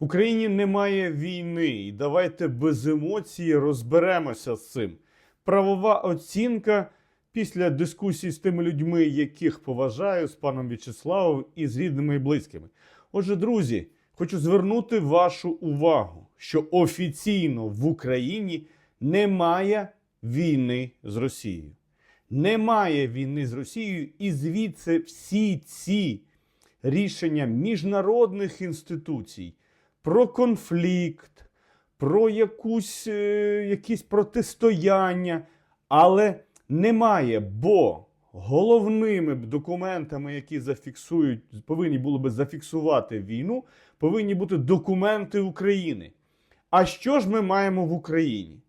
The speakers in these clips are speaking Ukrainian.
В Україні немає війни, і давайте без емоцій розберемося з цим. Правова оцінка після дискусій з тими людьми, яких поважаю, з паном В'ячеславом і з рідними і близькими. Отже, друзі, хочу звернути вашу увагу, що офіційно в Україні немає війни з Росією. Немає війни з Росією, і звідси всі ці рішення міжнародних інституцій про конфлікт, про якусь, е, якісь протистояння, але немає, бо головними документами, які зафіксують, повинні були би зафіксувати війну, повинні бути документи України. А що ж ми маємо в Україні?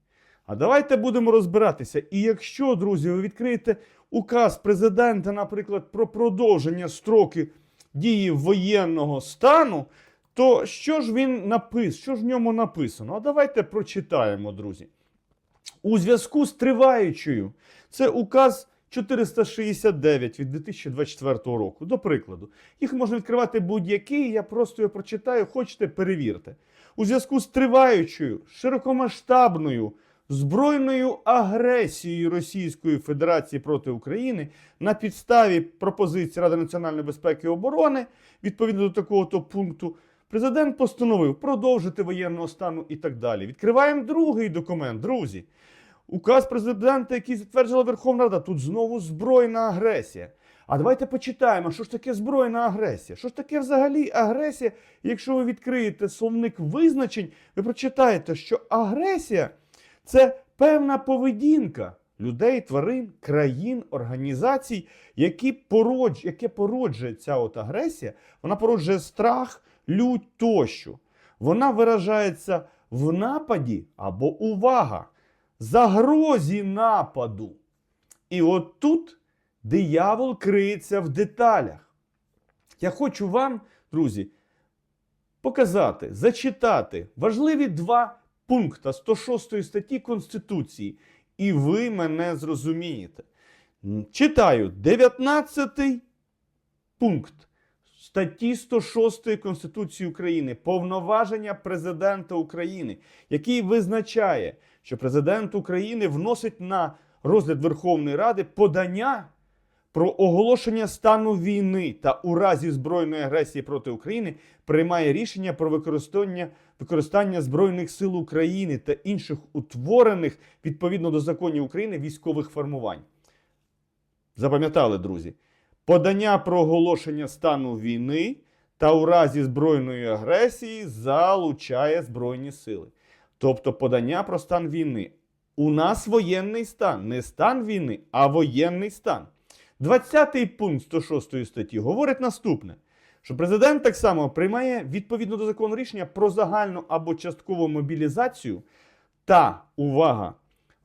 А давайте будемо розбиратися. І якщо, друзі, ви відкриєте указ президента, наприклад, про продовження строки дії воєнного стану, то що ж він напис, що ж в ньому написано? А давайте прочитаємо, друзі. У зв'язку з триваючою, це указ 469 від 2024 року. До прикладу, їх можна відкривати будь-який, я просто його прочитаю, хочете, перевірте. У зв'язку з триваючою, широкомасштабною збройною агресією Російської Федерації проти України на підставі пропозиції Ради національної безпеки і оборони, відповідно до такого то пункту, президент постановив продовжити воєнного стану і так далі. Відкриваємо другий документ, друзі. Указ президента, який затверджувала Верховна Рада, тут знову збройна агресія. А давайте почитаємо, що ж таке збройна агресія. Що ж таке взагалі агресія? Якщо ви відкриєте словник визначень, ви прочитаєте, що агресія це певна поведінка людей, тварин, країн, організацій, які породж... яке породжує ця от агресія, вона породжує страх, лють тощо. Вона виражається в нападі або увага, загрозі нападу. І от тут диявол криється в деталях. Я хочу вам, друзі, показати, зачитати важливі два пункта 106 статті Конституції, і ви мене зрозумієте. Читаю 19 пункт статті 106 Конституції України повноваження президента України, який визначає, що президент України вносить на розгляд Верховної Ради подання про оголошення стану війни та у разі збройної агресії проти України приймає рішення про використання, використання Збройних сил України та інших утворених відповідно до законів України військових формувань. Запам'ятали, друзі, подання про оголошення стану війни та у разі збройної агресії залучає Збройні сили. Тобто подання про стан війни. У нас воєнний стан, не стан війни, а воєнний стан. 20 пункт 106 статті говорить наступне: що президент так само приймає відповідно до закону рішення про загальну або часткову мобілізацію та увага,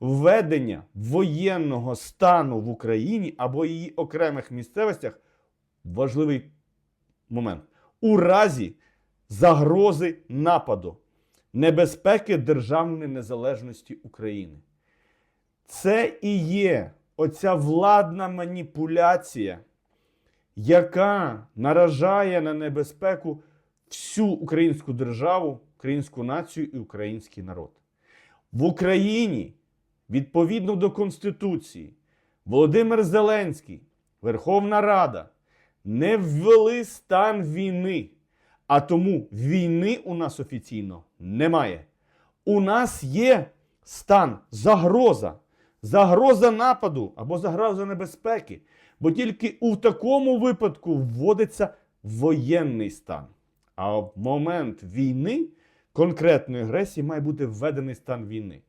введення воєнного стану в Україні або її окремих місцевостях. Важливий момент. У разі загрози нападу, небезпеки державної незалежності України. Це і є оця владна маніпуляція, яка наражає на небезпеку всю українську державу, українську націю і український народ. В Україні, відповідно до Конституції, Володимир Зеленський, Верховна Рада не ввели стан війни, а тому війни у нас офіційно немає. У нас є стан загроза загроза нападу або загроза небезпеки. Бо тільки у такому випадку вводиться воєнний стан. А в момент війни, конкретної агресії, має бути введений стан війни.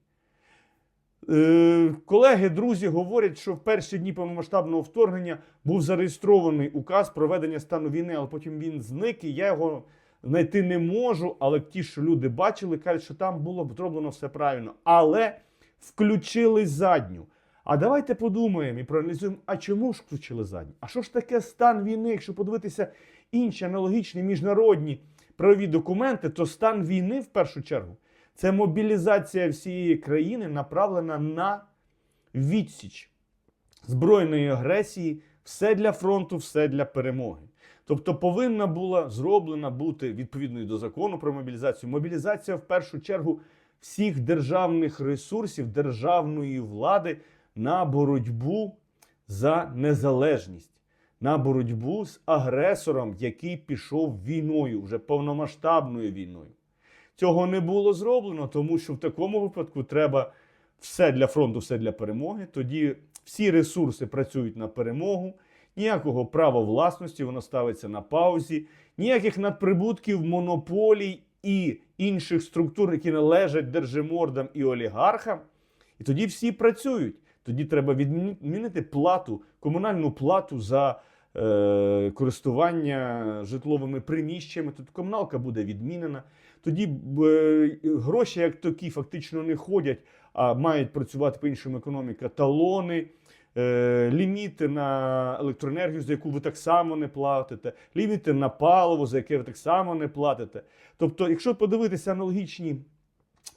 Е, колеги, друзі говорять, що в перші дні повномасштабного вторгнення був зареєстрований указ про введення стану війни, але потім він зник, і я його знайти не можу. Але ті, що люди бачили, кажуть, що там було зроблено все правильно. Але включили задню. А давайте подумаємо і проаналізуємо, а чому ж включили задню? А що ж таке стан війни? Якщо подивитися інші аналогічні міжнародні правові документи, то стан війни в першу чергу це мобілізація всієї країни, направлена на відсіч збройної агресії, все для фронту, все для перемоги. Тобто повинна була зроблена бути відповідною до закону про мобілізацію. Мобілізація в першу чергу всіх державних ресурсів, державної влади на боротьбу за незалежність, на боротьбу з агресором, який пішов війною, вже повномасштабною війною. Цього не було зроблено, тому що в такому випадку треба все для фронту, все для перемоги. Тоді всі ресурси працюють на перемогу, ніякого права власності, воно ставиться на паузі, ніяких надприбутків, монополій і інших структур, які належать держимордам і олігархам. І тоді всі працюють. Тоді треба відмінити плату, комунальну плату за е, користування житловими приміщеннями. Тут комуналка буде відмінена. Тоді е, гроші, як такі, фактично не ходять, а мають працювати по іншому економіка, талони. е, Ліміти на електроенергію, за яку ви так само не платите, ліміти на паливо, за яке ви так само не платите. Тобто, якщо подивитися аналогічні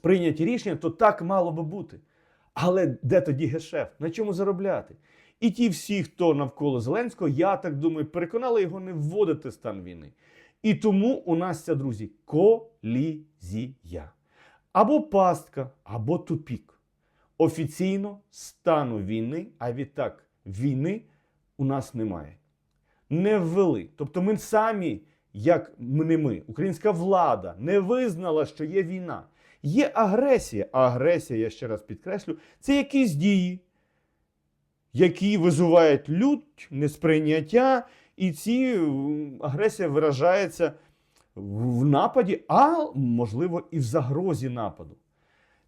прийняті рішення, то так мало би бути. Але де тоді гешефт? На чому заробляти? І ті всі, хто навколо Зеленського, я так думаю, переконали його не вводити стан війни. І тому у нас ця, друзі, колізія. Або пастка, або тупік. Офіційно стану війни, а відтак війни у нас немає. Не ввели. Тобто ми самі, як не ми, українська влада не визнала, що є війна. Є агресія. А агресія, я ще раз підкреслю, це якісь дії, які визувають лють, несприйняття, і ці агресія виражається в нападі, а можливо і в загрозі нападу.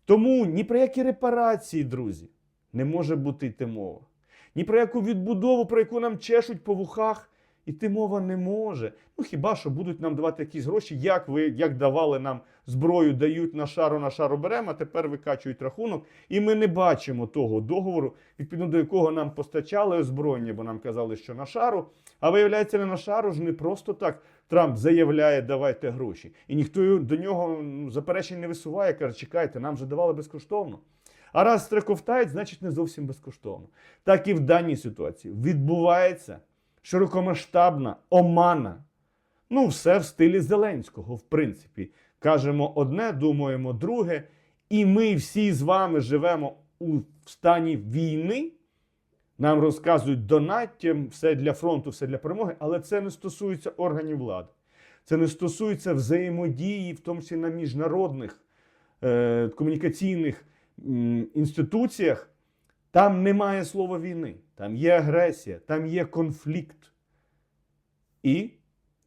Тому ні про які репарації, друзі, не може бути йти мова. Ні про яку відбудову, про яку нам чешуть по вухах, іти мова не може. Ну хіба що будуть нам давати якісь гроші, як ви як давали нам зброю, дають на шару, на шару беремо, а тепер викачують рахунок. І ми не бачимо того договору, відповідно до якого нам постачали озброєння, бо нам казали, що на шару. А виявляється, не на шару ж не просто так Трамп заявляє, давайте гроші. І ніхто до нього заперечень не висуває, каже, чекайте, нам же давали безкоштовно. А раз стрековтають, значить не зовсім безкоштовно. Так і в даній ситуації відбувається широкомасштабна омана. Ну, все в стилі Зеленського, в принципі. Кажемо одне, думаємо друге. І ми всі з вами живемо у стані війни. Нам розказують донаттям, все для фронту, все для перемоги, але це не стосується органів влади. Це не стосується взаємодії, в тому числі на міжнародних е, комунікаційних інституціях. Там немає слова війни, там є агресія, там є конфлікт і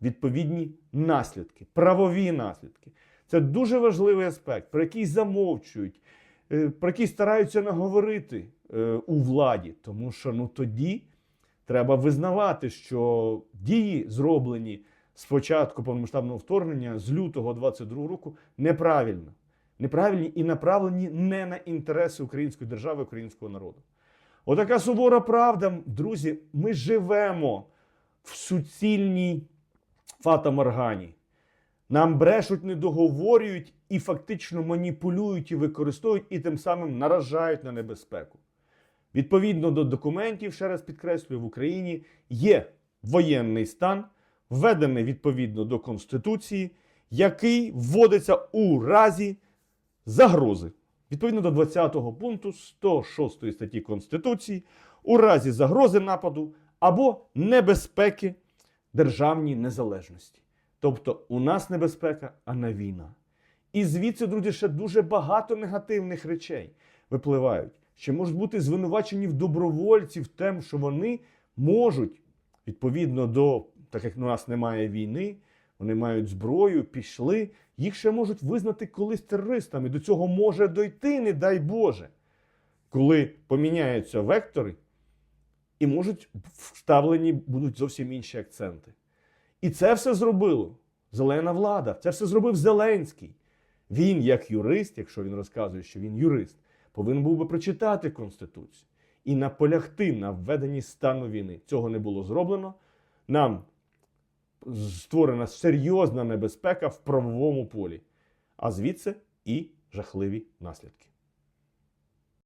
відповідні наслідки, правові наслідки. Це дуже важливий аспект, про який замовчують, е, про який стараються наговорити е, у владі. Тому що ну, тоді треба визнавати, що дії, зроблені з початку повномасштабного вторгнення з лютого 22 року, неправильно. Неправильні і направлені не на інтереси української держави, українського народу. Отака сувора правда, друзі, ми живемо в суцільній фатаморгані. Нам брешуть, не договорюють і фактично маніпулюють і використовують, і тим самим наражають на небезпеку. Відповідно до документів, ще раз підкреслюю, в Україні є воєнний стан, введений відповідно до Конституції, який вводиться у разі загрози. Відповідно до 20 пункту 106 статті Конституції, у разі загрози нападу або небезпеки державній незалежності. Тобто у нас небезпека, а не війна. І звідси, друзі, ще дуже багато негативних речей випливають, що можуть бути звинувачені в добровольців тим, що вони можуть, відповідно до, так як у нас немає війни, вони мають зброю, пішли, їх ще можуть визнати колись терористами. До цього може дойти, не дай Боже, коли поміняються вектори, і можуть вставлені будуть зовсім інші акценти. І це все зробило зелена влада. Це все зробив Зеленський. Він, як юрист, якщо він розказує, що він юрист, повинен був би прочитати Конституцію і наполягти на введенні стану війни. Цього не було зроблено. Нам створена серйозна небезпека в правовому полі, а звідси і жахливі наслідки.